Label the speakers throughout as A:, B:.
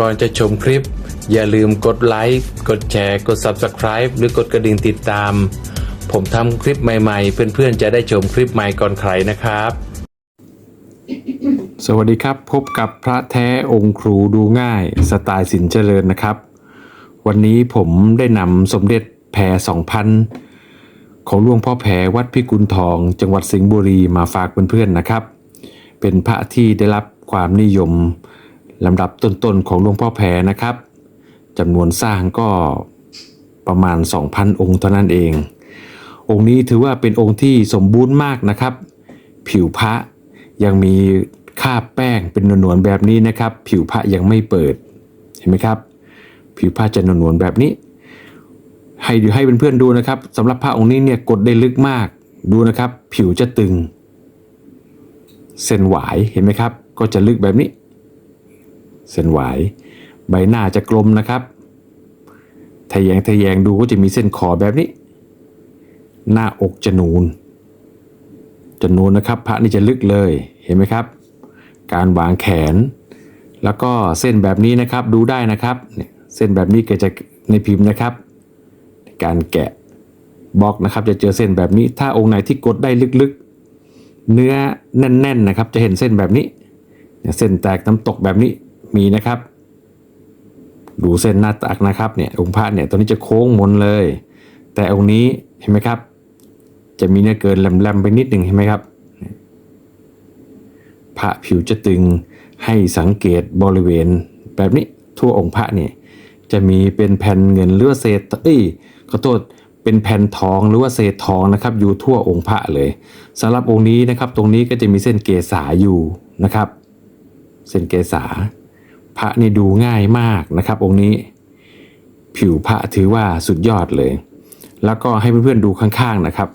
A: ก่อนจะชมคลิป อย่าลืมกดไลค์ กดแชร์ กด Subscribe หรือกดกระดิ่งติดตาม ผมทำคลิปใหม่ๆ เพื่อนๆ จะได้ชมคลิปใหม่ก่อนใครนะครับ สวัสดีครับพบกับพระแท้องค์ครูดูง่ายสไตล์สินเจริญนะครับ วันนี้ผมได้นำสมเด็จแพรสองพันของหลวงพ่อแพรวัดพิกุลทอง จังหวัดสิงห์บุรีมาฝากเพื่อนๆนะครับ เป็นพระที่ได้รับความนิยม ลำดับต้นๆของหลวงพ่อแพรนะครับจำนวนสร้างก็ประมาณ 2,000 องค์เท่านั้นเอง องค์นี้ถือว่าเป็นองค์ที่สมบูรณ์มากนะครับ ผิวพระยังมีคาบแป้งเป็นหนวลๆแบบนี้นะครับ ผิวพระยังไม่เปิดเห็นไหมครับ ผิวพระจะหนวลๆแบบนี้ ให้ดูให้เพื่อนๆดูนะครับสำหรับพระองค์นี้เนี่ยกดได้ลึกมากดูนะครับ ผิวจะตึง เส้นหวายเห็นไหมครับ ก็จะลึกแบบนี้ เส้นหวาย ใบหน้าจะกลมนะครับทะแยงทะแยงดูก็จะมีเส้นคอแบบนี้ หน้าอกจะนูน จะนูนนะครับ พระนี่จะลึกเลยเห็นไหมครับ การวางแขน แล้วก็เส้นแบบนี้นะครับดูได้นะครับเนี่ยเส้นแบบนี้เกิดจากในพิมพ์นะครับ การแกะบล็อกนะครับ จะเจอเส้นแบบนี้ ถ้าองค์ไหนที่กดได้ลึกๆ เนื้อแน่นๆนะครับ จะเห็นเส้นแบบนี้เนี่ยเส้นแตกน้ำตกแบบนี้ มีนะครับดูเส้นหน้าตักนะครับเนี่ยองค์พระเนี่ยตัวนี้จะโค้งมนเลย แต่องค์นี้เห็นไหมครับ จะมีเนื้อเกินแหลมๆไปนิดหนึ่งเห็นไหมครับ พระผิวจะตึงให้สังเกตบริเวณ แบบนี้ทั่วองค์พระเนี่ยจะมีเป็นแผ่นเงินหรือว่าเศษเอ้ยขอโทษเป็นแผ่นทองหรือว่าเศษทองนะครับ อยู่ทั่วองค์พระเลยสำหรับองค์นี้นะครับ ตรงนี้ก็จะมีเส้นเกษาอยู่นะครับ เส้นเกษา พระนี่ดูง่ายมากนะครับ องค์นี้ ผิวพระถือว่าสุดยอดเลย แล้วก็ให้เพื่อนๆดูข้างๆนะครับ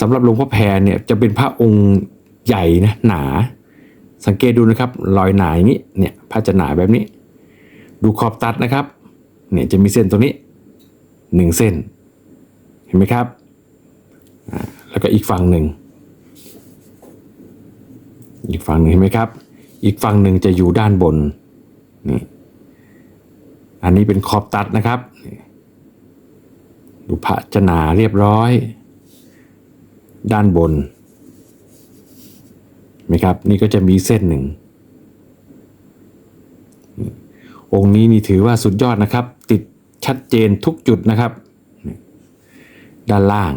A: สำหรับหลวงพ่อแพรเนี่ยจะเป็นพระองค์ใหญ่นะหนา สังเกตดูนะครับ รอยหนาอย่างนี้เนี่ยพระจะหนาแบบนี้ ดูขอบตัดนะครับเนี่ยจะมีเส้นตรงนี้หนึ่งเส้น เห็นไหมครับ แล้วก็อีกฝั่งหนึ่ง อีกฝั่งหนึ่งเห็นไหมครับ อีกฝั่งหนึ่งจะอยู่ด้านบนนี่อันนี้เป็นขอบตัดนะครับดูพระจะหนาเรียบร้อย ด้านบนนไหมครับ นี่ก็จะมีเส้นหนึ่ง องค์นี้นี่ถือว่าสุดยอดนะครับ ติดชัดเจนทุกจุดนะครับ ด้านล่าง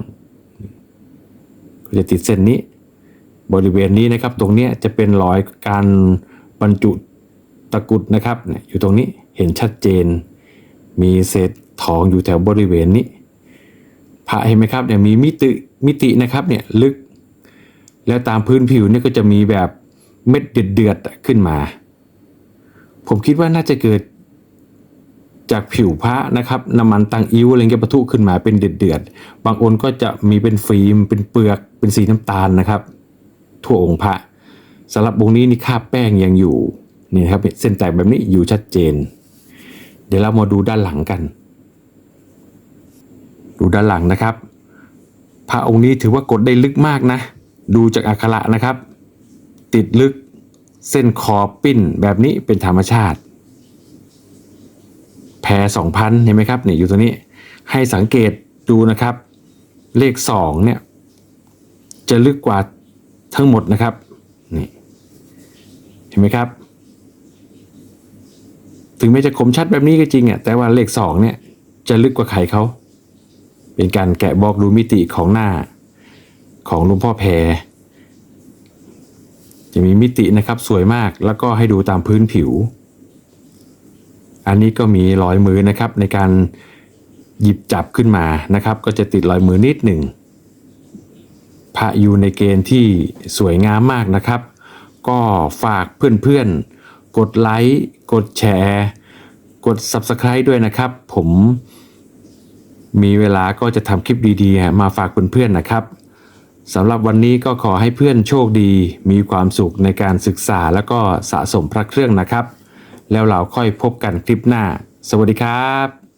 A: ก็จะติดเส้นนี้ บริเวณนี้นะครับ ตรงนี้จะเป็นรอยการบรรจุตะกุดนะครับเนี่ยอยู่ตรงนี้เห็นชัดเจน มีเศษทองอยู่แถวบริเวณนี้พระเห็นไหมครับเนี่ยมีมิติมิตินะครับเนี่ยลึก แล้วตามพื้นผิวเนี่ยก็จะมีแบบเม็ดเดือดๆขึ้นมา ผมคิดว่าน่าจะเกิดจากผิวพระนะครับน้ำมันตังอิ้วอะไรเงี้ยปะทุขึ้นมาเป็นเดือดๆบางองค์ก็จะมีเป็นฟิล์มเป็นเปลือกเป็นสีน้ำตาลนะครับ ทั่วองค์พระสำหรับองค์นี้นี่คาบแป้งยังอยู่นี่นะครับเส้นแตกแบบนี้อยู่ชัดเจน เดี๋ยวเรามาดูด้านหลังกัน ดูด้านหลังนะครับ พระองค์นี้ถือว่ากดได้ลึกมากนะ ดูจากอักขระนะครับ ติดลึกเส้นคอปิ้นแบบนี้เป็นธรรมชาติแพรสองพันเห็นไหมครับเนี่ยอยู่ตรงนี้ให้สังเกตดูนะครับ เลขสองเนี่ยจะลึกกว่า ทั้งหมดนะครับนี่เห็นไหมครับ ถึงแม้จะคมชัดแบบนี้ก็จริงอะแต่ว่าเลขสองเนี่ยจะลึกกว่าใครเขาเป็นการแกะบอกดูมิติของหน้าของหลวงพ่อแพรจะมีมิตินะครับสวยมากแล้วก็ให้ดูตามพื้นผิว อันนี้ก็มีรอยมือนะครับในการหยิบจับขึ้นมานะครับ ก็จะติดรอยมือนิดหนึ่ง ระอยู่ในเกณฑ์ที่สวยงามมากนะครับ ก็ฝากเพื่อนๆ กดไลค์กดแชร์ กด Subscribe ด้วยนะครับ ผมมีเวลาก็จะทำคลิปดีๆ มาฝากเพื่อนๆนะครับสำหรับวันนี้ก็ขอให้เพื่อนโชคดี มีความสุขในการศึกษาแล้วก็สะสมพระเครื่องนะครับ แล้วเราค่อยพบกันคลิปหน้า สวัสดีครับ